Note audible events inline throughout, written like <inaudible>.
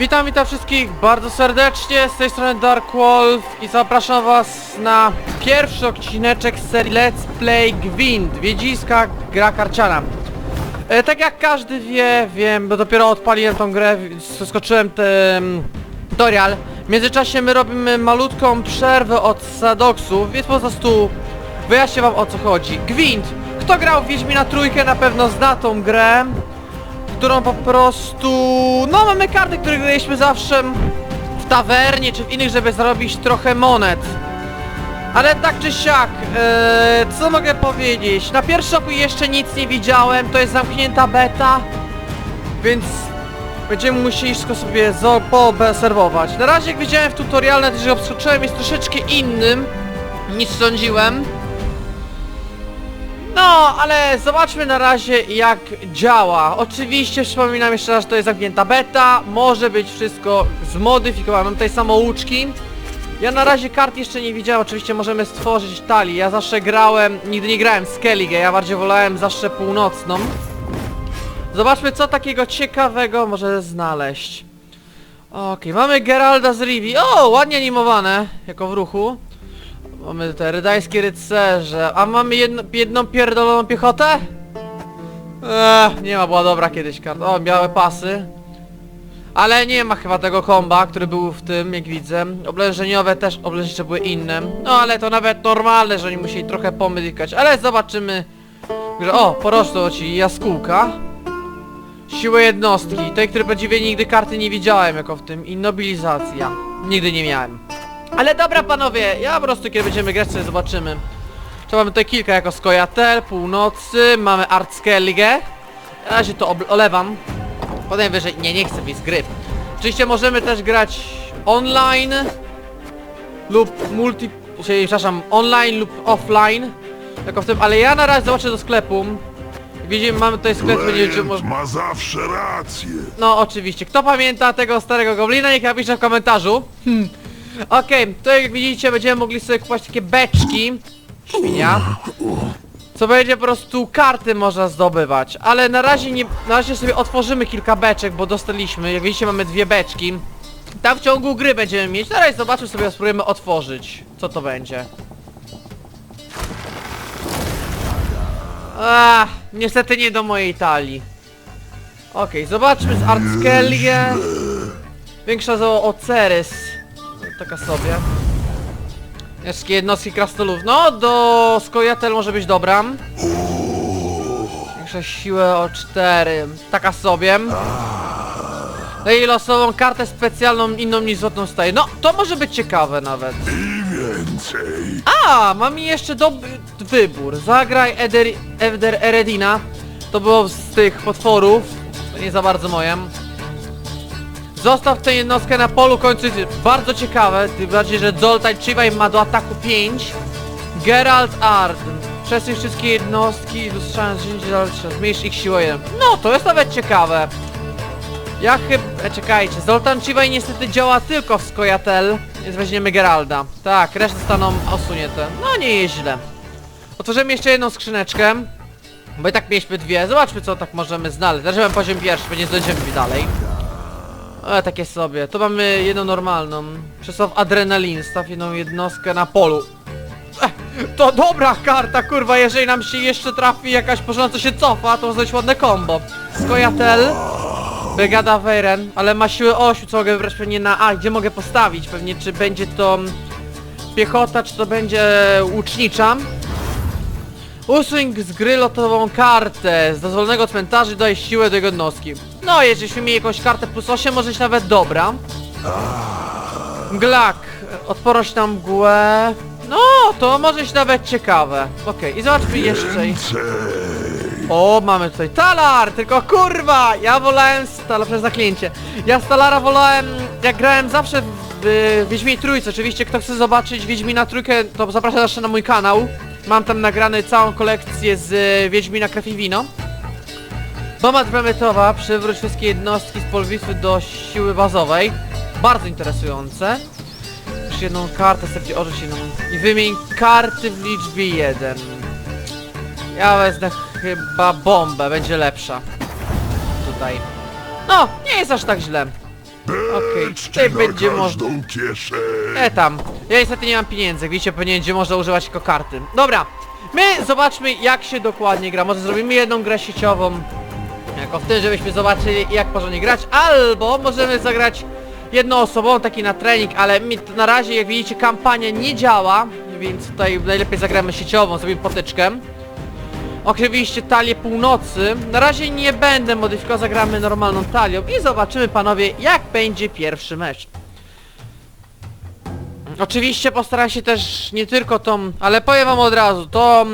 Witam, witam wszystkich bardzo serdecznie, z tej strony Dark Wolf i zapraszam was na pierwszy odcineczek z serii Let's Play Gwind, Wiedziska gra karciana. E, tak jak każdy wie, wiem, bo dopiero odpaliłem tą grę, skoczyłem ten tutorial. W międzyczasie my robimy malutką przerwę od Sadoksów, więc po prostu wyjaśnię wam o co chodzi. Gwind! Kto grał w Wiedźmina Trójkę na pewno zna tą grę którą po prostu... No mamy karty, które graliśmy zawsze w tawernie czy w innych, żeby zarobić trochę monet. Ale tak czy siak, e, co mogę powiedzieć? Na pierwszy oku jeszcze nic nie widziałem, to jest zamknięta beta, więc będziemy musieli wszystko sobie poobserwować. Na razie jak widziałem w tutorial, nawet jeżeli obskoczyłem, jest troszeczkę innym niż sądziłem. No, ale zobaczmy na razie jak działa. Oczywiście przypominam jeszcze raz, że to jest zamknięta beta. Może być wszystko zmodyfikowane. Mam tutaj samouczki. Ja na razie kart jeszcze nie widziałem. Oczywiście możemy stworzyć talię. Ja zawsze grałem, nigdy nie grałem z Skellige. Ja bardziej wolałem zawsze północną. Zobaczmy co takiego ciekawego może znaleźć. Okej, mamy Geralda z Rivi. O, ładnie animowane, jako w ruchu. Mamy te rydańskie rycerze. A mamy jedno, jedną pierdoloną piechotę? Eee, nie ma, była dobra kiedyś karta. O, białe pasy. Ale nie ma chyba tego komba, który był w tym, jak widzę. Oblężeniowe też, oblężnicze były inne. No ale to nawet normalne, że oni musieli trochę pomykać. Ale zobaczymy. Że, o, porosło ci jaskółka. Siłę jednostki. Tej, której prawdziwie nigdy karty nie widziałem, jako w tym. Innobilizacja. Nigdy nie miałem. Ale dobra panowie, ja po prostu kiedy będziemy grać sobie zobaczymy. To mamy tutaj kilka jako Skojatel, Północy, mamy Artskellige. Na razie to olewam. Potem wyżej, nie, nie chcę wyjść z gry. Oczywiście możemy też grać online lub multi... Czyli, przepraszam, online lub offline. Jako w tym, ale ja na razie zobaczę do sklepu. Widzimy, mamy tutaj sklep, będzie może... ma zawsze rację. No oczywiście. Kto pamięta tego starego goblina, niech napisze w komentarzu. Hmm. Okej, to jak widzicie będziemy mogli sobie kupować takie beczki. Świnia. Co będzie po prostu karty można zdobywać. Ale na razie nie. Na razie sobie otworzymy kilka beczek, bo dostaliśmy. Jak widzicie mamy dwie beczki. Tam w ciągu gry będziemy mieć. Teraz zobaczmy sobie, spróbujemy otworzyć. Co to będzie. Niestety nie do mojej talii. Okej, zobaczmy z Artskellige. Większa za Ocerys. Taka sobie. Wszystkie jednostki krasnolów. No, do Skojatel może być dobra. Większa siłę o 4. Taka sobie. No i losową kartę specjalną inną niż złotą staję. No, to może być ciekawe nawet. A, mam jeszcze dob wybór. Zagraj Eder, Eder Eredina. To było z tych potworów. To nie za bardzo moje. Zostaw tę jednostkę na polu kończy. Bardzo ciekawe, tym bardziej, że Zoltan Chivaj ma do ataku 5. Geralt Arden. Przesuń wszystkie jednostki, lustrzając 10 zmniejsz ich siłę 1. No, to jest nawet ciekawe. Ja chyba... E, czekajcie, Zoltan Chivaj niestety działa tylko w Skojatel, więc weźmiemy Geralda. Tak, resztę zostaną osunięte. No nie jest źle. Otworzymy jeszcze jedną skrzyneczkę. Bo i tak mieliśmy dwie. Zobaczmy co tak możemy znaleźć. Zaczynamy poziom pierwszy, bo nie zdążymy dalej. Ale takie sobie. To mamy jedną normalną. Przestaw adrenalin, staw jedną jednostkę na polu. Ech, to dobra karta, kurwa, jeżeli nam się jeszcze trafi jakaś porządna, co się cofa, to być ładne combo. Skojatel. Brygada Weiren, ale ma siłę 8, co mogę wybrać pewnie na A, gdzie mogę postawić? Pewnie czy będzie to piechota, czy to będzie łucznicza. Usuń z gry lotową kartę z dozwolonego cmentarza i daj siłę do jednostki. No, jeżeliśmy mieli jakąś kartę plus 8, może być nawet dobra. Glak, odporność na mgłę. No, to może być nawet ciekawe. Okej, i zobaczmy jeszcze. O, mamy tutaj talar, tylko kurwa! Ja wolałem Stalara przez zaklęcie. Ja Stalara wolałem, jak grałem zawsze w, w Wiedźminie Trójce. Oczywiście, kto chce zobaczyć Wiedźmina Trójkę, to zapraszam zawsze na mój kanał. Mam tam nagrany całą kolekcję z y, Wiedźmina Krew i Wino. Bomba dwumetowa, przywróć wszystkie jednostki z pol bitwy do siły bazowej. Bardzo interesujące. Już jedną kartę, starcie ożyć jedną. I wymień karty w liczbie 1. Ja wezmę chyba bombę, będzie lepsza. Tutaj. No, nie jest aż tak źle. Okej, Beczki tutaj będzie kieszeń. E tam. Ja niestety nie mam pieniędzy, jak widzicie pewnie będzie można używać tylko karty. Dobra, my zobaczmy jak się dokładnie gra. Może zrobimy jedną grę sieciową. Jako w tym, żebyśmy zobaczyli jak porządnie grać. Albo możemy zagrać jednoosobową, taki na trening, ale mi na razie jak widzicie kampania nie działa. Więc tutaj najlepiej zagramy sieciową, zrobimy potyczkę. Oczywiście talię północy. Na razie nie będę modyfikował, zagramy normalną talią i zobaczymy panowie jak będzie pierwszy mecz. Oczywiście postaram się też nie tylko tą, ale powiem wam od razu, to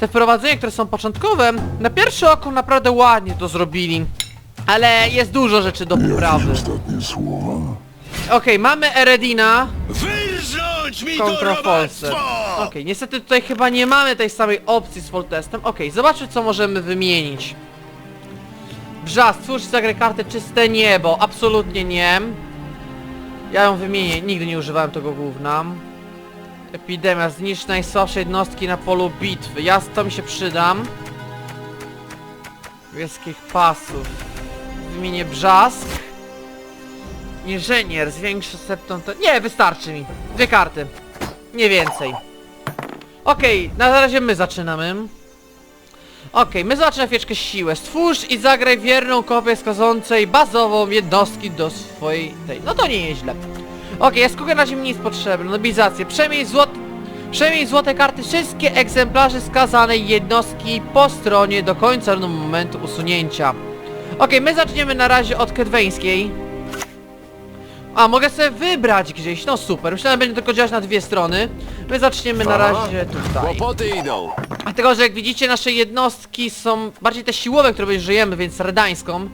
te wprowadzenia, które są początkowe, na pierwsze oko naprawdę ładnie to zrobili. Ale jest dużo rzeczy do poprawy. Ostatnie słowa? Okej, mamy Eredina Wyrzuć mi to kontra Folset. robactwo! Okej, niestety tutaj chyba nie mamy tej samej opcji z Foltestem. Okej, zobaczmy co możemy wymienić. Brzask, twórz zagraj kartę czyste niebo. Absolutnie nie. Ja ją wymienię, nigdy nie używałem tego gówna. Epidemia, zniszcz najsłabsze jednostki na polu bitwy. Ja to mi się przydam. Wieskich pasów. Wymienię brzask. Inżynier, zwiększy septon... to- Nie, wystarczy mi. Dwie karty. Nie więcej. Okej, na razie my zaczynamy. Okej, my zobaczymy chwileczkę siłę. Stwórz i zagraj wierną kopię wskazującej bazową jednostki do swojej tej. No to nie jest źle. Okej, ja skupię na razie mi nic potrzebne. Nobilizację. Przemień złot... Przemień złote karty wszystkie egzemplarze skazanej jednostki po stronie do końca momentu usunięcia. Okej, my zaczniemy na razie od kedweńskiej. A, mogę sobie wybrać gdzieś, no super, myślałem, że będzie tylko działać na dwie strony. My zaczniemy na razie tutaj. Kłopoty idą. Dlatego, że jak widzicie, nasze jednostki są bardziej te siłowe, które żyjemy, więc redańską.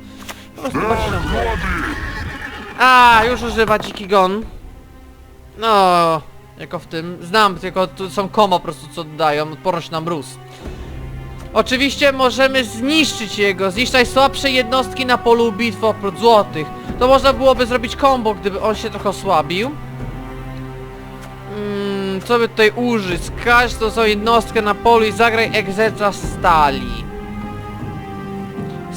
Po prostu bardziej nam... A, już używa dziki gon. No, jako w tym. Znam, tylko tu są komo po prostu co dodają, odporność na mróz. Oczywiście możemy zniszczyć jego, zniszczyć najsłabsze jednostki na polu bitwy oprócz złotych. To można byłoby zrobić combo, gdyby on się trochę osłabił. Mm, co by tutaj użyć? Skaż to są jednostkę na polu i zagraj egzerca stali.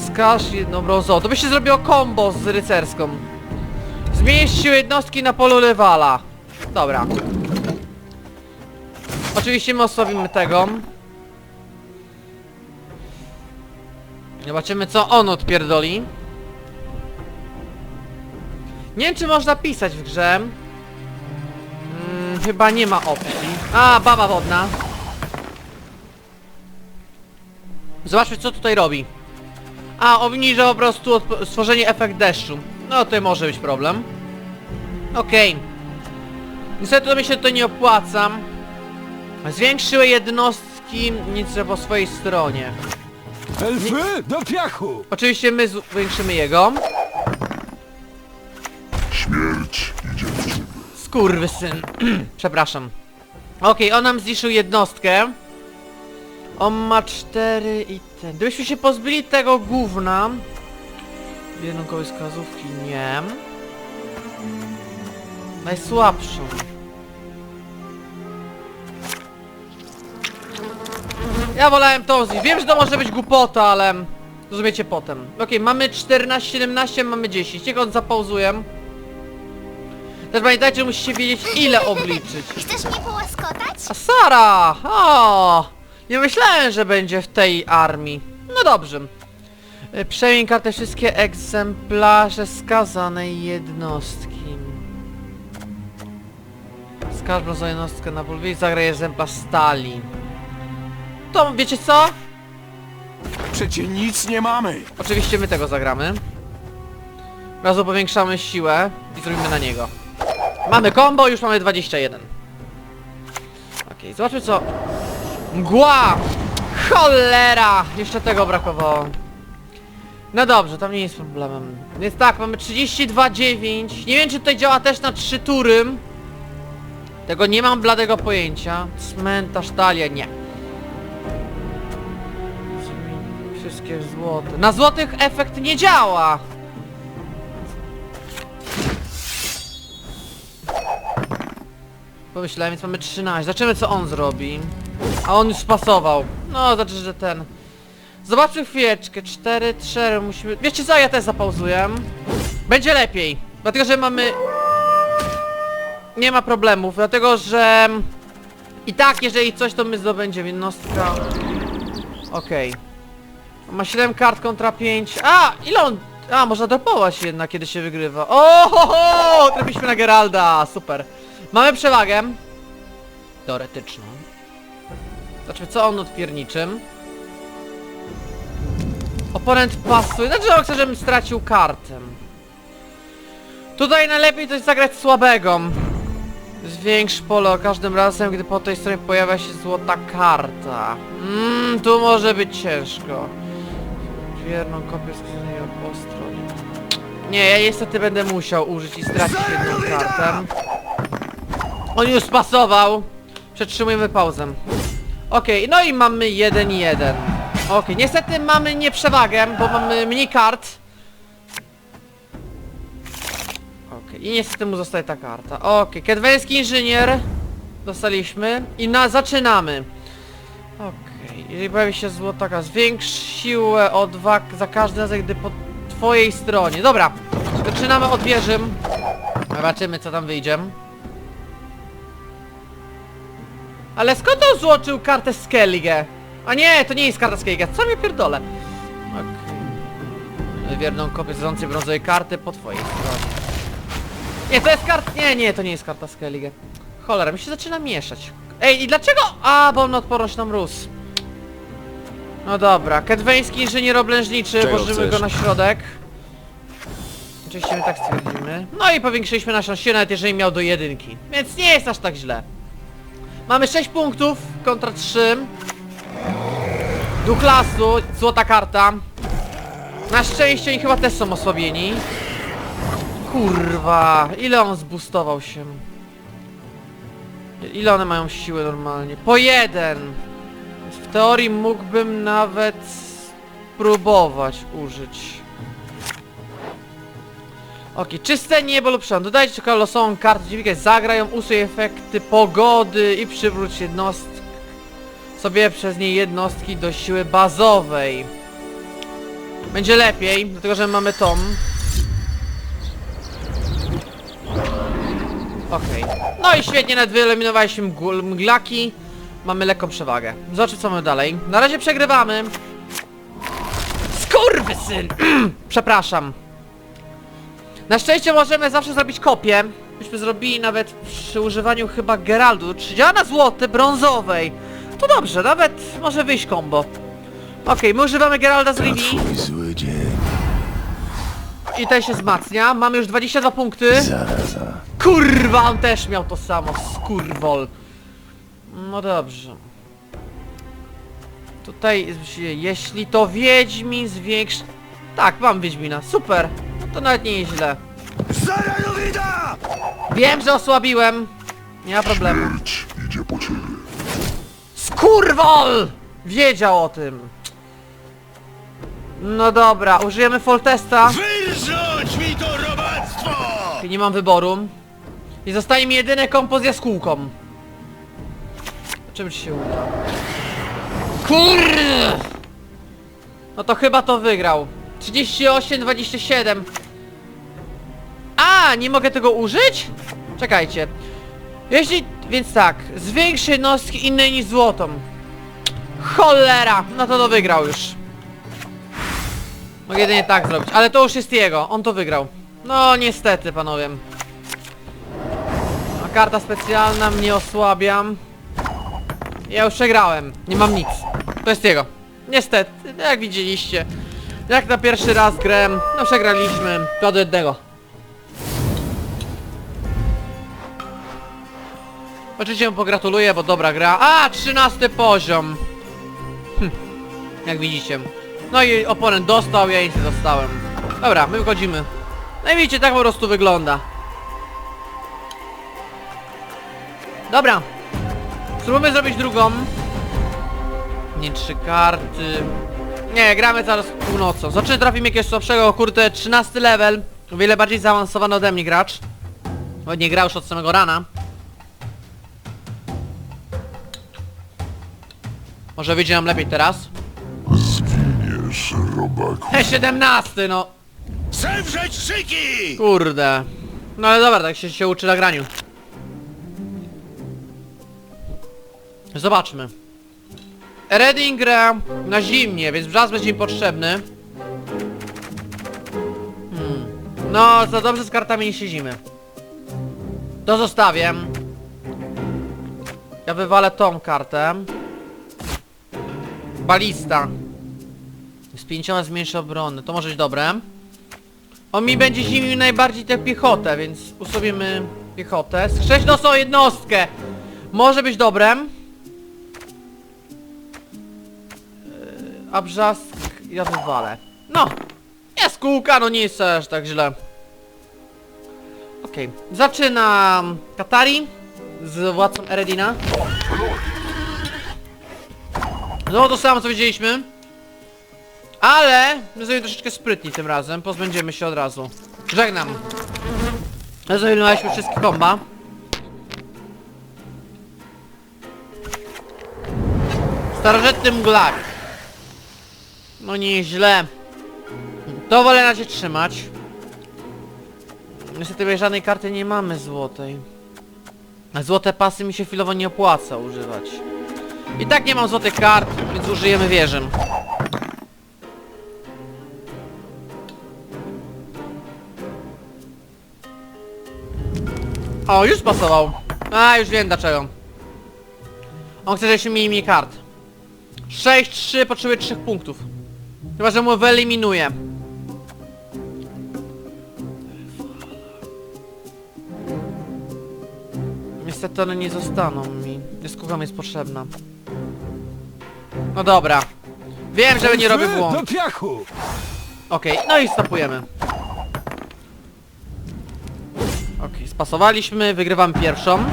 Skaż jedną brązową. To by się zrobiło combo z rycerską. Zmienisz siłę jednostki na polu rywala. Dobra. Oczywiście my osłabimy tego. Zobaczymy co on odpierdoli. Nie wiem czy można pisać w grze. Mm, chyba nie ma opcji. A, baba wodna. Zobaczmy co tutaj robi. A, obniża po prostu stworzenie efekt deszczu. No to może być problem. Okej. Niestety to mi się to nie opłaca. Zwiększyły jednostki nic po swojej stronie. Elfy do piachu! Oczywiście my zwiększymy jego. Śmierć idzie w ciebie. Skurwysyn. <clears throat> Przepraszam. Okej, on nam zniszczył jednostkę. On ma cztery i ten. Gdybyśmy się pozbyli tego gówna... Jednunkowej wskazówki nie. Najsłabszą. Ja wolałem tą zniszczyć. Wiem, że to może być głupota, ale... Rozumiecie potem. Okej, mamy 14, 17, mamy 10. Niech on zapauzuję. Też pamiętajcie, że musicie wiedzieć ile obliczyć. <laughs> Chcesz mnie połaskotać? A Sara! O! Nie myślałem, że będzie w tej armii. No dobrze. Y, Przemień kartę wszystkie egzemplarze skazanej jednostki. Skaż brązową jednostkę na pól i zagraj egzemplarz stali. To wiecie co? Przecie nic nie mamy. Oczywiście my tego zagramy. Razu powiększamy siłę i zrobimy na niego. Mamy combo, już mamy 21. Okej, zobaczmy co... Mgła! Cholera! Jeszcze tego brakowało. No dobrze, tam nie jest problemem. Więc tak, mamy 32,9. Nie wiem czy tutaj działa też na 3 tury. Tego nie mam bladego pojęcia. Cmentarz talia, nie. Wszystkie złote. Na złotych efekt nie działa! Pomyślałem, więc mamy 13. Zobaczymy co on zrobi. A on już spasował. No, znaczy, że ten... Zobaczmy chwileczkę. 4, 4, musimy... Wiecie co, ja też zapauzuję. Będzie lepiej. Dlatego, że mamy... Nie ma problemów, dlatego, że... I tak, jeżeli coś, to my zdobędziemy jednostka. Okej. Ma 7 kart kontra 5. A! Ile on... A, można dropować jednak, kiedy się wygrywa. O! Ho, ho! Trafiliśmy na Geralda! Super. Mamy przewagę. Teoretyczną. Znaczy, co on odpierniczym? Oponent pasuje. Znaczy, on chce, żebym stracił kartę. Tutaj najlepiej jest zagrać słabego. Zwiększ pole każdym razem, gdy po tej stronie pojawia się złota karta. Mmm, tu może być ciężko. Wierną kopię skrzyni po stronie. Nie, ja niestety będę musiał użyć i stracić jedną kartę. On już spasował. Przetrzymujemy pauzę. Okej, no i mamy 1-1. Okej, niestety mamy nieprzewagę, bo mamy mniej kart. Okej, i niestety mu zostaje ta karta. Okej, kedweński inżynier. Dostaliśmy. I na zaczynamy. Okej, jeżeli pojawi się złotaka, zwiększ siłę o dwa za każdy razem, gdy po twojej stronie. Dobra, zaczynamy od wieży. Zobaczymy co tam wyjdzie. Ale skąd on złoczył kartę Skellige? A nie, to nie jest karta Skellige, co mnie pierdolę? Okej. Wierną kopię zrodzącej brązowej karty po twojej stronie. Nie, to jest karta... Nie, nie, to nie jest karta Skellige. Cholera, mi się zaczyna mieszać. Ej, i dlaczego? A, bo on odporność na mróz. No dobra, kedweński inżynier oblężniczy, Czego włożymy chcesz? go na środek. Oczywiście my tak stwierdzimy. No i powiększyliśmy naszą siłę, nawet jeżeli miał do jedynki. Więc nie jest aż tak źle. Mamy 6 punktów kontra 3. Duch lasu, złota karta. Na szczęście oni chyba też są osłabieni. Kurwa, ile on zbustował się? Ile one mają siły normalnie? Po jeden! W teorii mógłbym nawet spróbować użyć. Okej, czyste niebo lub szan. Dodajcie losową kartę dziwika, zagraj ją, usuj efekty pogody i przywróć jednostki sobie przez nie jednostki do siły bazowej. Będzie lepiej, dlatego że mamy tom. Okej. No i świetnie, nawet wyeliminowaliśmy mglaki. Mamy lekką przewagę. Zobaczmy co mamy dalej. Na razie przegrywamy. Skurwysyn! <clears throat> Przepraszam. Na szczęście możemy zawsze zrobić kopię. Myśmy zrobili nawet przy używaniu chyba Geraldu. Czy działa na brązowej. To dobrze, nawet może wyjść combo. Okej, my używamy Geralda z Rivii Twój zły dzień. i ten się wzmacnia. Mamy już 22 punkty. Zaraza. Kurwa, on też miał to samo, skurwol. No dobrze. Tutaj, jeśli to Wiedźmin zwiększ... Tak, mam Wiedźmina, super. No to nawet nie jest źle. Wiem, że osłabiłem. Nie ma problemu. Śmierć idzie po ciebie. Skurwol! Wiedział o tym. No dobra, użyjemy Foltesta. Wyrzuć mi to robactwo! Nie mam wyboru. I zostaje mi jedyny kompo z jaskółką. Czym ci się uda? Kurde! No to chyba to wygrał. 38-27. A, nie mogę tego użyć? Czekajcie. Jeśli... Więc tak, zwiększ jednostki innej niż złotą. Cholera! No to to wygrał już. Mogę jedynie tak zrobić, ale to już jest jego, on to wygrał. No niestety panowie. A karta specjalna mnie osłabiam. Ja już przegrałem, nie mam nic. To jest jego. Niestety, jak widzieliście. Jak na pierwszy raz grę, no przegraliśmy. To do jednego. Oczywiście mu pogratuluję, bo dobra gra. A, 13 poziom. Hm. Jak widzicie. No i oponent dostał, ja nic nie dostałem. Dobra, my wchodzimy. No i widzicie, tak po prostu wygląda. Dobra. Spróbujmy zrobić drugą. Nie trzy karty. Nie, gramy zaraz północą. Zobaczymy trafimy jakiegoś słabszego, kurde, 13 level. O wiele bardziej zaawansowany ode mnie gracz. Bo nie grał już od samego rana. Może wyjdzie nam lepiej teraz. Zginiesz, robaku. He, 17 no. Zemrzeć szyki! Kurde. No ale dobra, tak się, się uczy na graniu. Zobaczmy. Reading gra na zimnie, więc wrzask będzie mi potrzebny. Hmm. No, za dobrze z kartami nie siedzimy. To zostawię. Ja wywalę tą kartę. Balista. Z pięcioma zmniejszy obronę. To może być dobre. On mi będzie zimił najbardziej tę piechotę, więc ustawimy piechotę. Sześć nosą jednostkę! Może być dobrem. Yy, A brzask ja wywalę. No! Jest kółka, no nie jest aż tak źle. Okej. Zaczynam Katari z władcą Eredina. No to samo co widzieliśmy. Ale my zrobimy troszeczkę sprytni tym razem, pozbędziemy się od razu. Żegnam. Zeliminowaliśmy wszystkie komba. Starożytny mglak. No nieźle. To wolę na się trzymać. Niestety żadnej karty nie mamy złotej. Złote pasy mi się chwilowo nie opłaca używać. I tak nie mam złotych kart, więc użyjemy wieżem. O, już pasował. A, już wiem dlaczego. On chce, żebyśmy mieli mniej kart. 6-3, potrzebuje 3 punktów. Chyba, że mu wyeliminuje. Niestety one nie zostaną mi. Skóra mi jest potrzebna. No dobra. Wiem, że nie robię błąd. Do piachu! Okej, no i stopujemy. Okej, spasowaliśmy, wygrywamy pierwszą.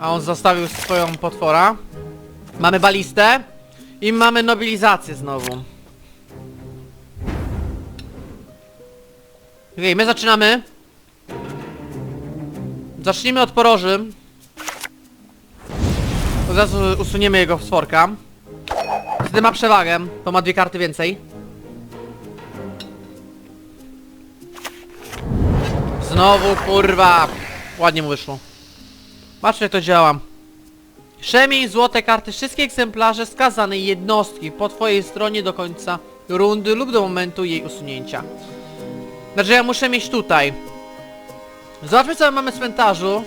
A on zostawił swoją potwora. Mamy balistę. I mamy nobilizację znowu. Okej, my zaczynamy. Zacznijmy od poroży. Od razu usuniemy jego sworka. Wtedy ma przewagę, bo ma dwie karty więcej. Znowu kurwa. Ładnie mu wyszło. Patrzcie jak to działa. Przemień złote karty wszystkie egzemplarze skazanej jednostki po twojej stronie do końca rundy lub do momentu jej usunięcia. Znaczy ja muszę mieć tutaj. Zobaczmy co mamy w cmentarzu.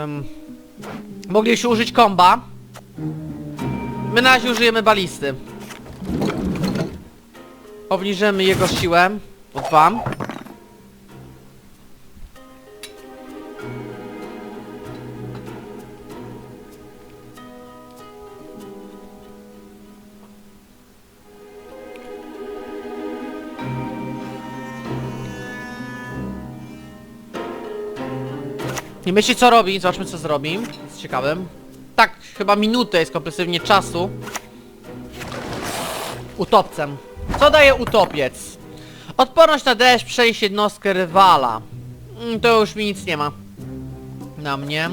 Um, mogliśmy użyć komba. My na razie użyjemy balisty. Obniżymy jego siłę o dwa. Nie myśli co robi, zobaczmy co zrobi. Jest ciekawym. Tak, chyba minutę jest kompulsywnie czasu. Utopcem. Co daje utopiec? Odporność na deszcz, przejść jednostkę rywala. Mm, To już mi nic nie ma. Na mnie.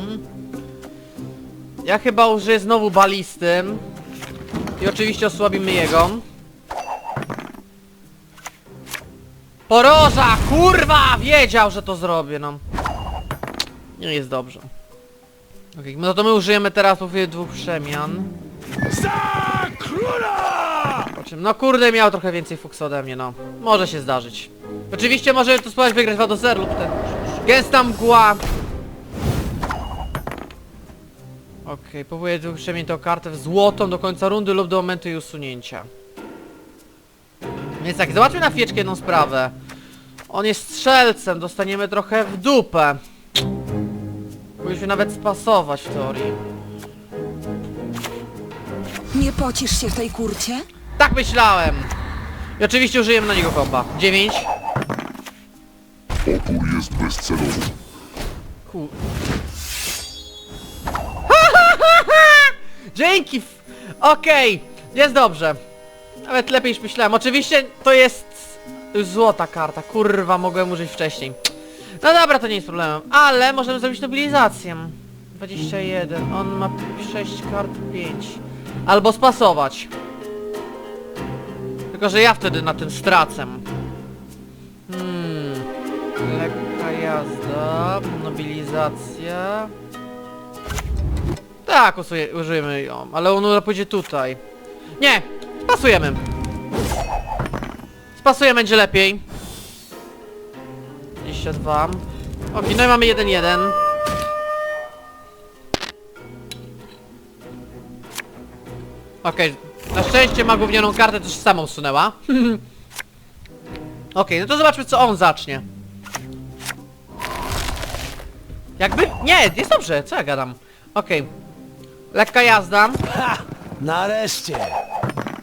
Ja chyba użyję znowu balisty. I oczywiście osłabimy jego. Poroża! Kurwa! Wiedział, że to zrobię, no. Nie jest dobrze. Okej, no to my użyjemy teraz mówię dwóch przemian. Za króla! Po czym, no kurde, miał trochę więcej fuks ode mnie, no. Może się zdarzyć. Oczywiście może to spróbować wygrać 2 do 0 lub ten... Gęsta mgła. Okej, próbuję dwóch przemian tą kartę w złotą do końca rundy lub do momentu jej usunięcia. Więc tak, zobaczmy na chwileczkę jedną sprawę. On jest strzelcem, dostaniemy trochę w dupę. Powinniśmy nawet spasować w teorii. Nie pocisz się w tej kurcie? Tak myślałem! I oczywiście użyjemy na niego komba. 9. Opór jest bezcelowy. Ku... <laughs> Dzięki! f- Okej, jest dobrze. Nawet lepiej niż myślałem. Oczywiście to jest złota karta. Kurwa, mogłem użyć wcześniej. No dobra, to nie jest problemem. Ale możemy zrobić nobilizację. 21. On ma 6 kart 5. Albo spasować. Tylko, że ja wtedy na tym stracę. Hmm. Lekka jazda. Mobilizacja. Tak, usuję, użyjemy ją, ale ona pójdzie tutaj. Nie! Spasujemy. Spasujemy, będzie lepiej. 22. Ok, no i mamy 1-1. Okej, na szczęście ma gównianą kartę, to się sama usunęła. <laughs> Okej, no to zobaczmy co on zacznie. Jakby... Nie, jest dobrze, co ja gadam? Okej. Lekka jazda. Ha! Nareszcie!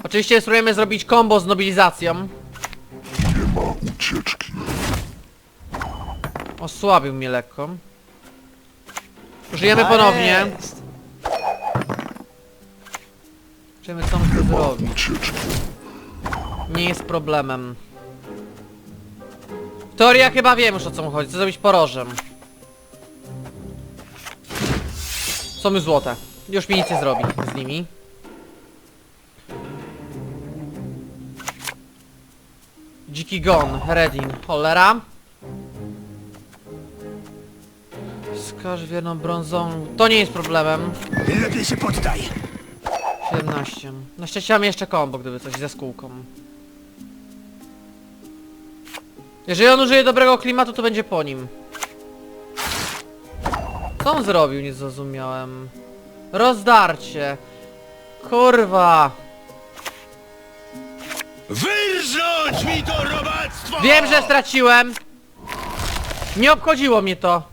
Oczywiście spróbujemy zrobić combo z nobilizacją. Osłabił mnie lekko. Użyjemy ponownie. Jest. Co on chce zrobić. Nie jest problemem. Ja chyba wiem już o co mu chodzi. Chcę zrobić porożem. Są już złote. Już mi nic nie zrobi z nimi. Dziki gon, Redin, cholera. Wskaż wierną brązą. To nie jest problemem. Lepiej się poddaj! 17. Na szczęście mam jeszcze kombo, gdyby coś ze skółką. Jeżeli on użyje dobrego klimatu, to będzie po nim. Co on zrobił? Nie zrozumiałem. Rozdarcie. Kurwa. Wyrżnąć mi to robactwo! Wiem, że straciłem. Nie obchodziło mnie to.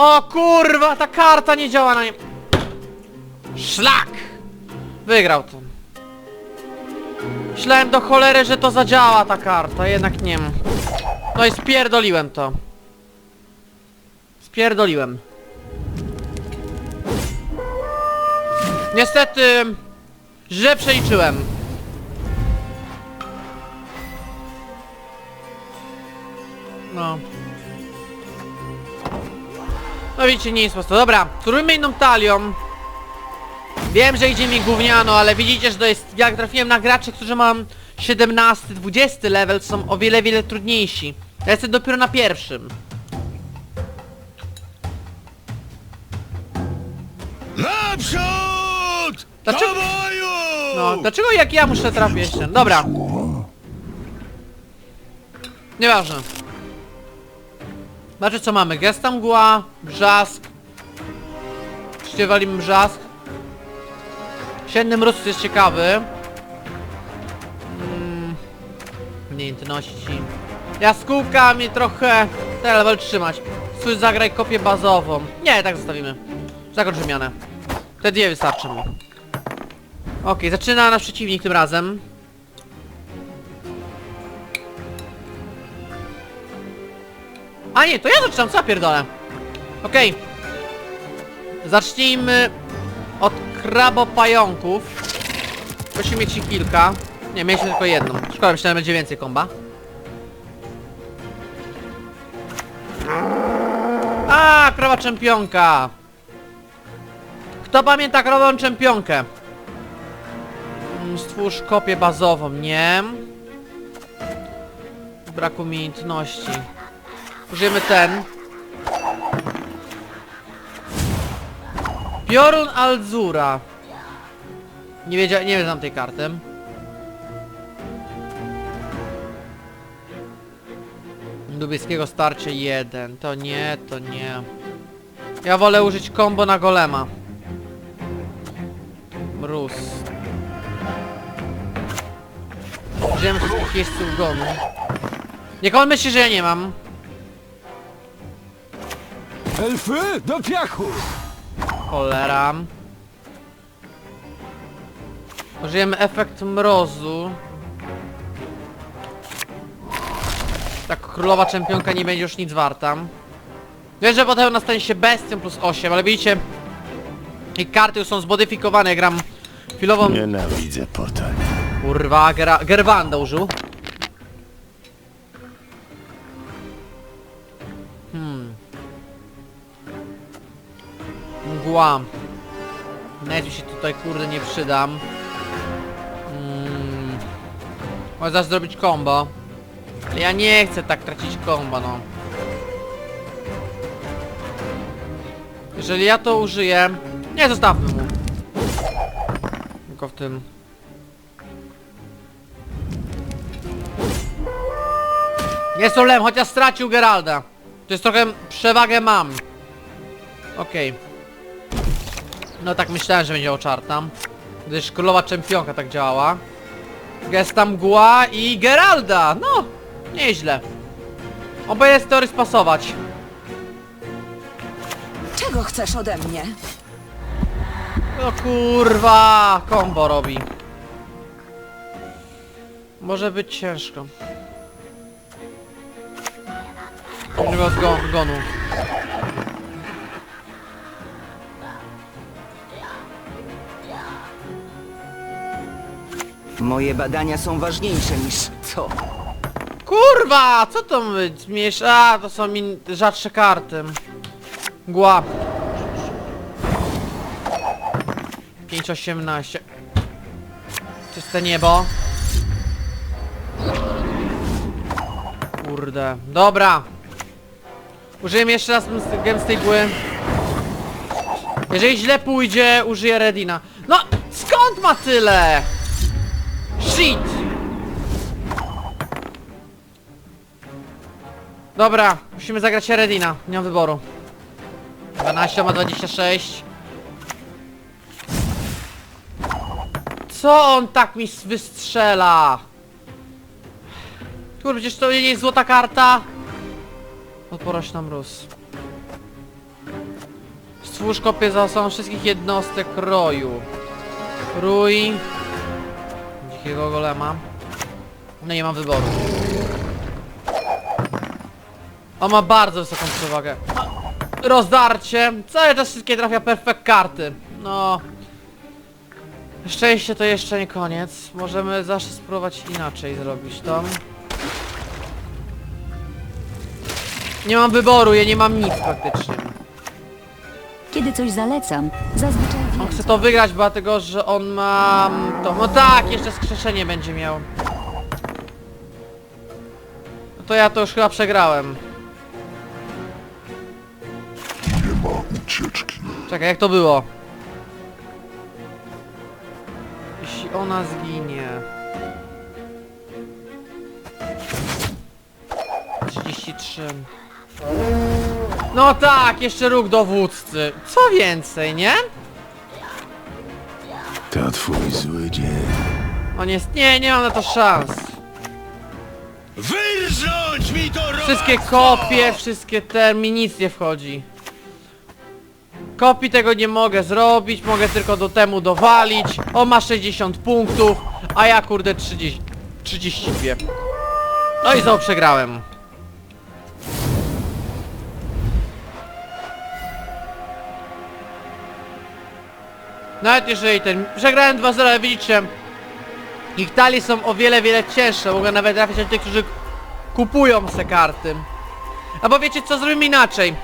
O kurwa, ta karta nie działa na nie. Szlak! Wygrał to. Myślałem do cholery, że to zadziała ta karta, jednak nie. No i spierdoliłem to. Spierdoliłem. Niestety... Źle przeliczyłem. No. No widzicie, nie jest prosto. Dobra, spróbujmy inną talią. Wiem, że idzie mi gówniano, ale widzicie, że to jest... Jak trafiłem na graczy, którzy mam 17, 20 level, to są o wiele, wiele trudniejsi. Ja jestem dopiero na pierwszym. Naprzód! Dlaczego-! No, dlaczego jak ja muszę trafić? Dobra, nieważne. Znaczy co mamy? Gesta mgła, brzask. Oczywiście walimy brzask. Sienny mróz jest ciekawy. Mm, umiejętności. Jaskółka mnie trochę ten level trzymać. Swój zagraj kopię bazową. Nie, tak zostawimy. Zakończ wymianę. Te dwie wystarczą mi. Okej, zaczyna nasz przeciwnik tym razem. A nie, to ja zaczynam, co ja pierdolę? Okej. Zacznijmy od krabopająków. Musimy mieć ich kilka. Nie, mieliśmy tylko jedną. Szkoda, myślałem, że będzie więcej komba. A, krowa czempionka. Kto pamięta krową czempionkę? Mm, Stwórz kopię bazową, nie. Brak umiejętności. Użyjemy ten. Piorun Alzura. Nie wiedziałem, nie znam tej karty. Lubieskiego starcie 1. To nie, to nie. Ja wolę użyć combo na golema. Mróz. Wszystkich jeźdźców gonu. Niech on myśli, że ja nie mam. Elfy do piachu! Cholera. Użyjemy efekt mrozu. Tak królowa czempionka nie będzie już nic warta. Wiesz, że potem nastanie się bestią plus 8, ale widzicie... I karty już są zmodyfikowane, gram chwilową... Nienawidzę portali. Kurwa, Gera Gerwanda użył. Mgła. Nawet mi się tutaj kurde nie przydam. Mm. Może zaraz zrobić combo. Ale ja nie chcę tak tracić combo, no. Jeżeli ja to użyję... Nie, zostawmy mu. Tylko w tym... Jest problem, chociaż stracił Geralda. To jest trochę przewagę mam. Okej. No tak myślałem, że będzie oczarta. Gdyż królowa czempionka tak działała. Gesta mgła i Geralda! No! Nieźle. Oboje z teorii spasować. Czego chcesz ode mnie? No kurwa, kombo robi. Może być ciężko. Żywego zgon gonu. Moje badania są ważniejsze niż co? Kurwa, co to być? Zmiesz... A, to są min... rzadsze karty. Mgła. 5.18 Czyste niebo. Kurde. Dobra. Użyjemy jeszcze raz mst- gęstej mgły. Jeżeli źle pójdzie, użyję Redina. No, skąd ma tyle? Dobra, musimy zagrać Redina. Nie mam wyboru. 12 ma 26. Co on tak mi wystrzela? Kurde, przecież to nie jest złota karta. Odporność na mróz. Stwórz kopię za osobą wszystkich jednostek roju. Rój. Dzikiego golema. No nie mam wyboru. On ma bardzo wysoką przewagę. Rozdarcie. Cały czas wszystkie trafia perfekt karty. No. Szczęście to jeszcze nie koniec. Możemy zawsze spróbować inaczej zrobić to. Nie mam wyboru, ja nie mam nic praktycznie. Kiedy coś zalecam, zazwyczaj On wiem. chce to wygrać, dlatego że on ma... to. No tak, jeszcze skrzeszenie będzie miał. No to ja to już chyba przegrałem. Nie ma ucieczki. Czekaj, jak to było? Jeśli ona zginie... 33... No tak, jeszcze róg dowódcy. Co więcej, nie? To twój zły dzień. On jest... Nie, nie mam na to szans. Wyrządź mi to robactwo! Wszystkie kopie, wszystkie te, mi nic nie wchodzi. Kopii tego nie mogę zrobić, mogę tylko do temu dowalić. On ma 60 punktów, a ja kurde 30, 32. No i znowu przegrałem. Nawet jeżeli ten... Przegrałem 2-0, ale widzicie... Ich talii są o wiele, wiele cięższe. Mogę nawet trafić na tych, którzy kupują te karty. Albo wiecie co, zrobimy inaczej.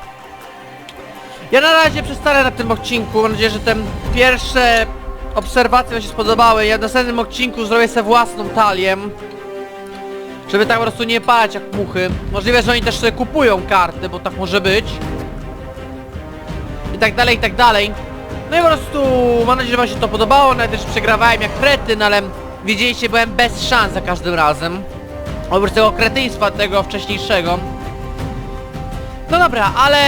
Ja na razie przestanę na tym odcinku. Mam nadzieję, że te pierwsze obserwacje wam się spodobały. Ja w następnym odcinku zrobię sobie własną talię. Żeby tak po prostu nie palać jak muchy. Możliwe, że oni też sobie kupują karty, bo tak może być. I tak dalej, i tak dalej. No i po prostu mam nadzieję, że wam się to podobało. Nawet też przegrawałem jak kretyn, ale widzieliście, byłem bez szans za każdym razem. Oprócz tego kretyństwa tego wcześniejszego. No dobra, ale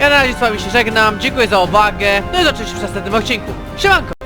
ja na razie z wami się żegnam. Dziękuję za uwagę. No i zobaczymy się w następnym odcinku. Siemanko!